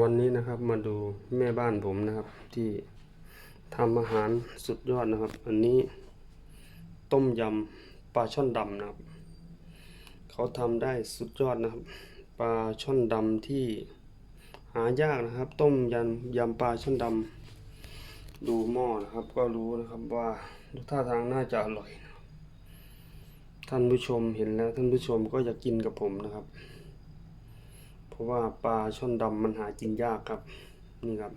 วันนี้นะครับมาดูแม่บ้านผมนะครับ ที่ทำอาหารสุดยอดนะครับ อันนี้ต้มยำปลาช่อนดำนะครับ เขาทำได้สุดยอดนะครับ ปลาช่อนดำที่หายากนะครับ ต้มยำยำปลาช่อนดำดูหม้อนะครับ ก็รู้นะครับว่าท่าทางน่าจะอร่อย ท่านผู้ชมเห็นแล้วท่านผู้ชมก็อยากกินกับผมนะครับ ราะว่าปลาช่อนดำมันหากินยากครับ นี่ครับ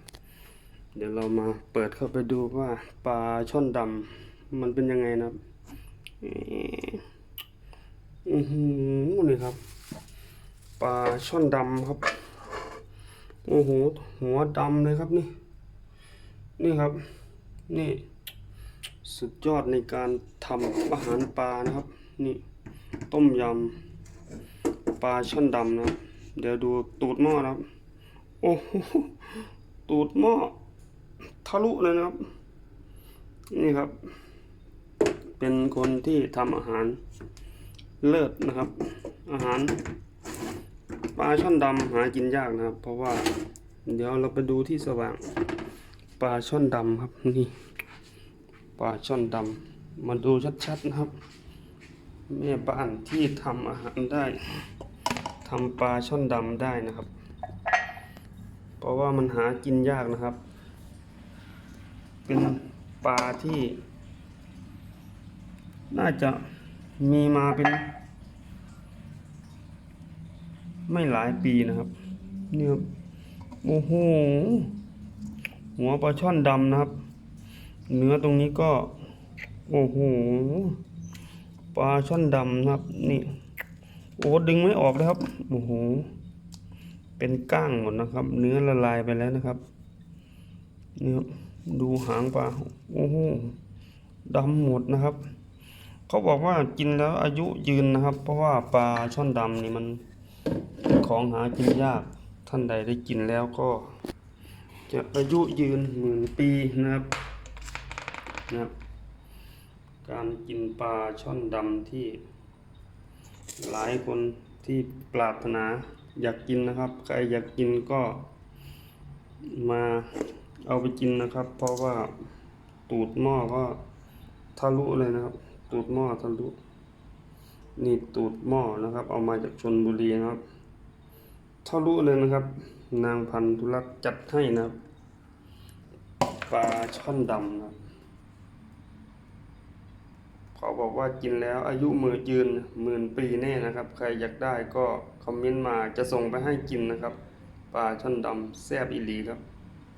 เดี๋ยวเรามาเปิดเข้าไปดูว่าปลาช่อนดำมันเป็นยังไงนะครับอือหือนี่ครับปลาช่อนดำครับ โอ้โห หัวดำเลยครับนี่ นี่ครับ นี่ สุดยอดในการทำอาหารปลานะครับ นี่ ต้มยำปลาช่อนดำนะครับ เดี๋ยวดูตูดหม้อนะครับ โอ้โหตูดหม้อทะลุเลยนะครับ นี่ครับ เป็นคนที่ทำอาหารเลิศนะครับ อาหารปลาช่อนดำหากินยากนะครับ เพราะว่า เดี๋ยวเราไปดูที่สว่างปลาช่อนดำครับนี่ปลาช่อนดำมาดูชัดๆนะครับ แม่บ้านที่ทำอาหารได้ ทำปลาช่อนดำได้นะครับ เพราะว่ามันหากินยากนะครับ เป็นปลาที่ น่าจะมีมาเป็น ไม่หลายปีนะครับนี่ครับโอ้โหหัวปลาช่อนดำนะครับ เนื้อตรงนี้ก็ โอ้โหปลาช่อนดำนะครับ นี่ โอ้ดึงไม่ออกเลยครับโอ้โหเป็นก้างหมดนะครับ เนื้อละลายไปแล้วนะครับนี่ครับดูหางปลาโอ้โหดำหมดนะครับ เขาบอกว่ากินแล้วอายุยืนนะครับ เพราะว่าปลาช่อนดำนี่มันเป็นของหากินยากท่านใดได้กินแล้วก็ จะอายุยืนหมื่นปีนะครับนะครับ การกินปลาช่อนดำที่ หลายคนที่ปรารถนาอยากกินนะครับ ใครอยากกินก็มาเอาไปกินนะครับ เพราะว่าตูดหม้อก็ทะลุเลยนะครับ ตูดหม้อทะลุนี่ตูดหม้อนะครับ เอามาจากชนบุรีนะครับทะลุเลยนะครับ นางพันธุรักษ์จัดให้นะครับปลาช่อนดำนะครับ เขาบอกว่ากินแล้วอายุมือยืนหมื่นปีแน่นะครับ ใครอยากได้ก็คอมเมนต์มาจะส่งไปให้กินนะครับปลาช่อนดำแซ่บอีหลีครับ